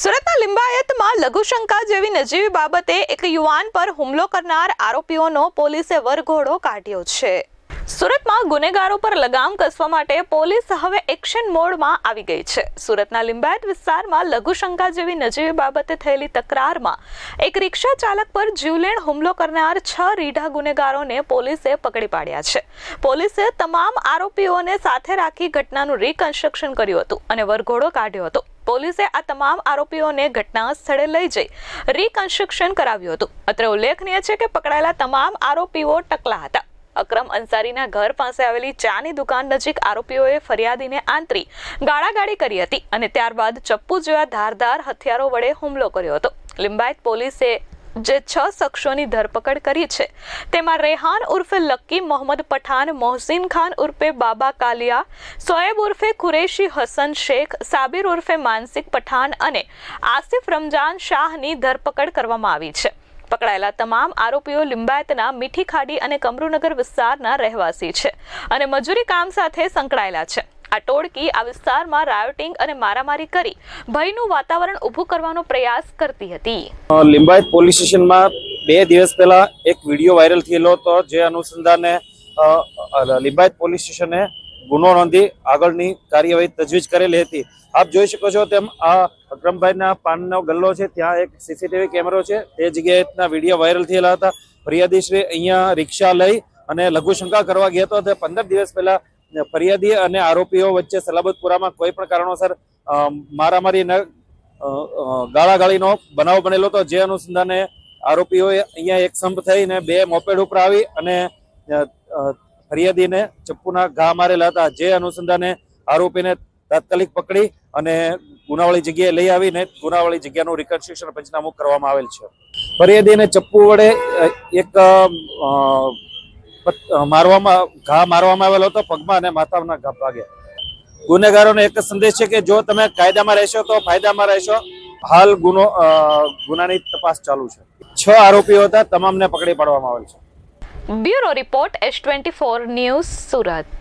સુરતના લિંબાયતમાં લઘુશંકા જેવી નજીવી બાબતે એક યુવાન પર હુમલો કરનાર આરોપીઓનો પોલીસે વરઘોડો કાઢ્યો છે. સુરતમાં ગુનેગારો પર લગામ કસવા માટે પોલીસ હવે એક્શન મોડમાં આવી ગઈ છે. સુરતના લિંબાયત વિસ્તારમાં લઘુશંકા જેવી નજીવી બાબતે થયેલી તકરારમાં એક રિક્ષા ચાલક પર જીવલેણ હુમલો કરનાર છ રીઢા ગુનેગારોને પોલીસે પકડી પાડ્યા છે. પોલીસે તમામ આરોપીઓને સાથે રાખી ઘટનાનું રિકન્સ્ટ્રક્શન કર્યું હતું અને વરઘોડો કાઢ્યો હતો. પોલીસે આ તમામ આરોપીઓને ઘટના સ્થળે લઈ જઈ રિકન્સ્ટ્રક્શન કરાવ્યું હતું. અત્રે ઉલ્લેખનીય છે કે પકડાયેલા તમામ આરોપીઓ ટકલા હતા. અક્રમ અંસારીના ઘર પાસે આવેલી ચાની દુકાન નજીક આરોપીઓએ ફરિયાદીને આંતરી ગાળાગાળી કરી હતી અને ત્યારબાદ ચપ્પુ જેવા ધારદાર હથિયારો વડે હુમલો કર્યો હતો. લિંબાયત પોલીસે જે છ શખ્સોની ધરપકડ કરી છે. તેમાં રેહાન ઉર્ફે લક્કી, મોહમ્મદ પઠાન, મોહસિન ખાન ઉર્ફે બાબા કાલિયા, સોએબ ઉર્ફે કુરેશી હસન શેખ, સાબિર ઉર્ફે માનસિક પઠાન અને આસિફ રમજાન શાહની ધરપકડ કરવામાં આવી છે. પકડાયેલા તમામ આરોપીઓ લિંબાયતના મીઠી ખાડી અને કમરુનગર વિસ્તારના રહેવાસી છે અને મજૂરી કામ સાથે સંકળાયેલા છે. આ ટોળકી આ વિસ્તારમાં રાયોટિંગ અને મારામારી કરી ભયનું વાતાવરણ ઊભું કરવાનો પ્રયાસ કરતી હતી. લિંબાયત પોલીસ સ્ટેશનમાં બે દિવસ પહેલા એક વીડિયો વાયરલ થયેલો હતો, જે અનુસંધાને લિંબાયત પોલીસ સ્ટેશને ગુનો નોંધી આગળની કાર્યવાહી તજવીજ કરેલી હતી. આપ જોઈ શકો છો તેમ આ અક્રમભાઈના પાનનો ગલ્લો છે, ત્યાં એક સીસીટીવી કેમેરો છે, તે જગ્યાએના વીડિયો વાયરલ થયેલા હતા. ફરિયાદીશ્રી અહીંયા રિક્ષા લઈ અને લઘુશંકા કરવા ગયા હતો. તે પંદર દિવસ પહેલા ફરિયાદી અને આરોપીઓ વચ્ચે સલાબતપુરામાં કોઈ પણ કારણોસર મારામારી ન ગાળાગાળીનો બનાવ બનેલો હતો. જે અનુસંધાને આરોપીઓએ અહીંયા એક સંપ થઈને બે મોપેડ ઉપર આવી અને ફરિયાદીને ચપ્પુના ઘા મારેલા હતા. જે અનુસંધાને આરોપીને તાત્કાલિક પકડી અને ગુનાવાળી જગ્યાએ લઈ આવીને ગુનાવાળી જગ્યાનું રિકન્સ્ટ્રક્શન પંચનામું કરવામાં આવેલ છે. ફરિયાદીને ચપ્પુ વડે એક મારવામાં, ઘા મારવામાં આવેલો હતો, પગમાં અને માથાના ઘા ભાગે. ગુનેગારોને એક સંદેશ છે કે જો તમે કાયદામાં રહેશો તો ફાયદામાં રહેશો. હાલ ગુનો ગુનાની તપાસ ચાલુ છે. છ આરોપીઓ હતા, તમામને પકડી પાડવામાં આવેલ છે. Bureau report S twenty four news Surat.